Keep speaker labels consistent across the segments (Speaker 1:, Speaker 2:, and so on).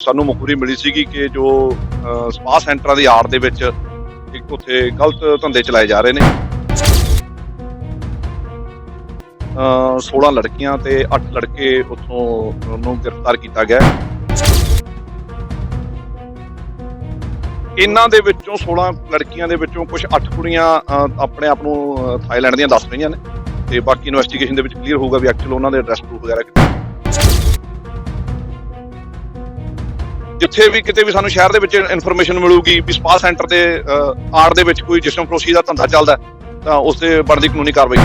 Speaker 1: ਸਾਨੂੰ ਮੁਖਬਰੀ ਮਿਲੀ ਸੀਗੀ ਕਿ ਜੋ ਸਪਾ ਸੈਂਟਰਾਂ ਦੀ ਆੜ ਦੇ ਵਿੱਚ ਇੱਕ ਉੱਥੇ ਗਲਤ ਧੰਦੇ ਚਲਾਏ ਜਾ ਰਹੇ ਨੇ। ਅ 16 ਲੜਕੀਆਂ ਤੇ 8 ਲੜਕੇ ਉੱਥੋਂ ਨੂੰ ਗ੍ਰਿਫਤਾਰ ਕੀਤਾ ਗਿਆ। ਇਹਨਾਂ ਦੇ ਵਿੱਚੋਂ 16 ਲੜਕੀਆਂ ਦੇ ਵਿੱਚੋਂ ਕੁਝ 8 ਕੁੜੀਆਂ ਆਪਣੇ ਆਪ ਨੂੰ ਥਾਈਲੈਂਡ ਦੀਆਂ ਦੱਸ ਰਹੀਆਂ ਨੇ। ਤੇ ਬਾਕੀ ਇਨਵੈਸਟੀਗੇਸ਼ਨ ਦੇ ਵਿੱਚ ਕਲੀਅਰ ਹੋਊਗਾ ਵੀ ਐਕਚੁਅਲ ਉਹਨਾਂ ਦੇ ਐਡਰੈਸ ਪ੍ਰੂਫ ਵਗੈਰਾ ਕਿੱਥੇ ਜਿੱਥੇ ਵੀ ਕਿਤੇ ਵੀ ਸਾਨੂੰ ਸ਼ਹਿਰ ਦੇ ਵਿੱਚ ਇਨਫੋਰਮੇਸ਼ਨ ਮਿਲੂਗੀ ਵੀ ਸਪਾ ਸੈਂਟਰ ਦੇ ਆੜ ਦੇ ਵਿੱਚ ਕੋਈ ਜਿਸਮ ਫਰੋਸ਼ੀ ਦਾ ਧੰਦਾ ਚੱਲਦਾ ਤਾਂ ਉਸ ਤੇ ਬਣਦੀ ਕਾਨੂੰਨੀ ਕਾਰਵਾਈ।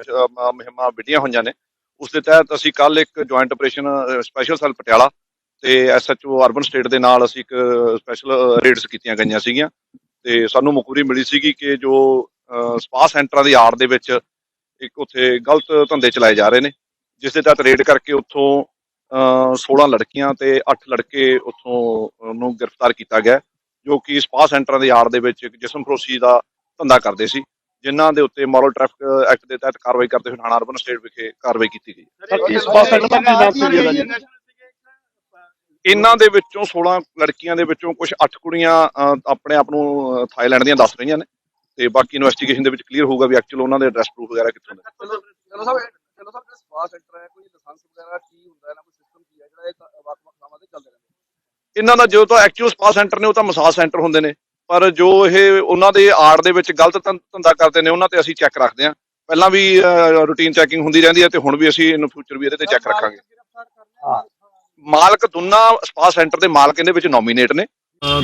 Speaker 1: ਅ, ਮ- ਹੋਈਆਂ ਨੇ। ਉਸ ਦੇ ਤਹਿਤ ਅਸੀਂ ਕੱਲ ਇੱਕ joint operation special cell Patiala ਤੇ ਐਸਐਚਓ ਅਰਬਨ ਸਟੇਟ ਦੇ ਨਾਲ ਅਸੀਂ ਇੱਕ ਸਪੈਸ਼ਲ ਰੇਡਸ ਕੀਤੀਆਂ ਗਈਆਂ ਸੀਗੀਆਂ। ਤੇ ਸਾਨੂੰ ਮਕੂਰੀ ਮਿਲੀ ਸੀਗੀ ਕਿ ਜੋ ਅ, ਸਪਾ ਸੈਂਟਰਾਂ ਦੀ ਆੜ ਦੇ ਵਿੱਚ ਇੱਕ ਉੱਥੇ ਗਲਤ ਧੰਦੇ ਚਲਾਏ ਜਾ ਰਹੇ ਨੇ ਜਿਸ ਦੇ ਤਹਿਤ ਰੇਡ ਕਰਕੇ ਉੱਥੋਂ 16 ਲੜਕੀਆਂ ਤੇ 8 ਲੜਕੇ ਉੱਥੋਂ ਨੂੰ ਗ੍ਰਿਫਤਾਰ ਕੀਤਾ ਗਿਆ ਜੋ ਕਿ ਸਪਾ ਸੈਂਟਰਾਂ ਦੀ ਆੜ ਦੇ ਵਿੱਚ ਇੱਕ ਜਿਸਮ ਫਰੋਸ਼ੀ ਦਾ ਧੰਦਾ ਕਰਦੇ ਸੀ ਜਿਨ੍ਹਾਂ ਦੇ ਉੱਤੇ ਮੋਰਲ ਟ੍ਰੈਫਿਕ ਐਕਟ ਦੇ ਤਹਿਤ ਕਾਰਵਾਈ ਕਰਦੇ ਹੋਏ ਥਾਣਾ ਅਰਬਨ ਸਟੇਟ ਵਿਖੇ ਕਾਰਵਾਈ ਕੀਤੀ ਗਈ।
Speaker 2: ਸਰ ਇਸ ਸਪਾ ਸੈਂਟਰ ਦਾ ਕੀ ਨਾਮ ਸੀ ਜੀ?
Speaker 1: ਇਹਨਾਂ ਦੇ ਵਿੱਚੋਂ 16 ਲੜਕੀਆਂ ਦੇ ਵਿੱਚੋਂ ਕੁਝ 8 ਕੁੜੀਆਂ ਆਪਣੇ ਆਪ ਨੂੰ ਥਾਈਲੈਂਡ ਦੀਆਂ ਦੱਸ ਰਹੀਆਂ ਨੇ ਤੇ ਬਾਕੀ ਇਨਵੈਸਟੀਗੇਸ਼ਨ ਦੇ ਵਿੱਚ ਕਲੀਅਰ ਹੋਊਗਾ ਵੀ ਐਕਚੁਅਲ ਉਹਨਾਂ ਦੇ ਐਡਰੈਸ ਪ੍ਰੂਫ ਵਗੈਰਾ ਕਿੱਥੋਂ ਨੇ।
Speaker 3: ਚਲੋ ਚਲੋ ਸਾਹਿਬ ਚਲੋ ਸਾਹਿਬ ਸਪਾ ਸੈਂਟਰ ਹੈ ਕੋਈ ਲਾਇਸੈਂਸ ਵਗੈਰਾ ਕੀ ਹੁੰਦਾ ਹੈ ਨਾ ਕੋਈ ਸਿਸਟਮ ਕੀ ਹੈ ਜਿਹੜਾ ਇਹ ਵੱਖ-ਵੱਖ ਥਾਵਾਂ ਤੇ ਚੱਲਦੇ ਰਹਿੰਦੇ
Speaker 1: ਇਹਨਾਂ ਦਾ ਜੋ ਤਾਂ ਐਕਚੁਅਲ ਸਪਾ ਸੈਂਟਰ ਨੇ ਉਹ ਤਾਂ ਮਸਾਜ ਸੈਂਟਰ ਹੁੰਦੇ ਨੇ। ਪਰ ਜੋ ਇਹ ਉਹਨਾਂ ਦੇ ਆੜ ਦੇ ਵਿੱਚ ਗਲਤ ਧੰਦਾ ਕਰਦੇ ਨੇ ਉਹਨਾਂ ਤੇ ਅਸੀਂ ਚੈੱਕ ਰੱਖਦੇ ਹਾਂ। ਪਹਿਲਾਂ ਵੀ ਰੂਟੀਨ ਚੈਕਿੰਗ ਹੁੰਦੀ ਰਹਿੰਦੀ ਹੈ ਤੇ ਹੁਣ ਵੀ ਅਸੀਂ ਇਨ ਫਿਊਚਰ ਵੀ ਇਹਦੇ ਤੇ ਚੈੱਕ ਰੱਖਾਂਗੇ। ਮਾਲਕ ਦੋਨਾਂ ਸਪਾ ਸੈਂਟਰ ਦੇ ਮਾਲਕ ਇਹਦੇ ਵਿੱਚ ਨੋਮੀਨੇਟ ਨੇ।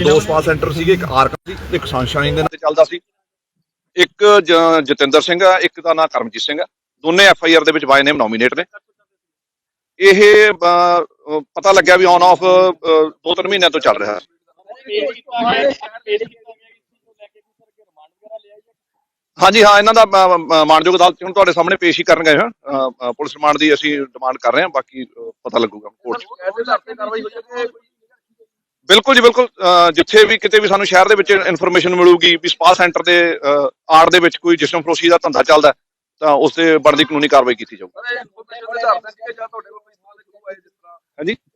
Speaker 1: ਦੋ ਸਪਾ ਸੈਂਟਰ ਸੀਗੇ ਇੱਕ ਆਰਕ ਸੀ ਇੱਕ ਸੰਸ਼ਾਈਨ ਦੇ ਨਾਂ ਤੇ ਚੱਲਦਾ ਸੀ। ਇੱਕ ਜਤਿੰਦਰ ਸਿੰਘ ਆ ਇੱਕ ਦਾ ਨਾਮ ਕਰਮਜੀਤ ਸਿੰਘ ਆ। ਦੋਨੇ ਐਫ ਆਈ ਆਰ ਦੇ ਵਿੱਚ ਬਾਈ ਨੇਮ ਨੋਮੀਨੇਟ ਨੇ। ਇਹ ਅ, ਪਤਾ ਲੱਗਿਆ ਵੀ ਔਨ ਆਫ ਦੋ ਤਿੰਨ ਮਹੀਨਿਆਂ ਤੋਂ ਚੱਲ ਰਿਹਾ। ਹੈ ਹਾਂਜੀ ਹਾਂ ਇਹਨਾਂ ਦਾ ਮ- ਮ- ਮਾਣਯੋਗ ਅਦਾਲਤ 'ਚ ਹੁਣ ਤੁਹਾਡੇ ਸਾਹਮਣੇ ਪੇਸ਼ ਹੀ ਕਰਨ ਗਏ ਹਾਂ। ਅ, ਅ, ਪੁਲਿਸ ਰਿਮਾਂਡ ਦੀ ਅਸੀਂ ਡਿਮਾਂਡ ਕਰ ਰਹੇ ਹਾਂ ਬਾਕੀ ਅ, ਪਤਾ ਲੱਗੂਗਾ ਕੋਰਟ 'ਚ।
Speaker 3: ਐਸੇ ਆਧਾਰ ਕਾਰਵਾਈ ਹੋ ਜਾਏ
Speaker 1: ਬਿਲਕੁਲ ਜੀ ਬਿਲਕੁਲ ਅ, ਜਿੱਥੇ ਵੀ ਕਿਤੇ ਵੀ ਸਾਨੂੰ ਸ਼ਹਿਰ ਦੇ ਵਿੱਚ ਇਨਫੋਰਮੇਸ਼ਨ ਮਿਲੂਗੀ ਵੀ ਸਪਾ ਸੈਂਟਰ ਦੇ ਅ, ਆੜ ਦੇ ਵਿੱਚ ਕੋਈ ਜਿਸਮ ਫਰੋਸ਼ੀ ਦਾ ਧੰਦਾ ਚੱਲਦਾ ਹੈ, ਤਾਂ ਉਸ ਤੇ ਬਣਦੀ ਕਾਨੂੰਨੀ ਕਾਰਵਾਈ ਕੀਤੀ ਜਾਊਗੀ।
Speaker 3: ਸਰ ਇਹ ਆਧਾਰ ਤੇ ਜਾਂ ਤੁਹਾਡੇ ਕੋਲ ਕੋਈ ਸਵਾਲ ਹੈ ਜਿਸ ਤਰ੍ਹਾਂ
Speaker 1: ਹਾਂਜੀ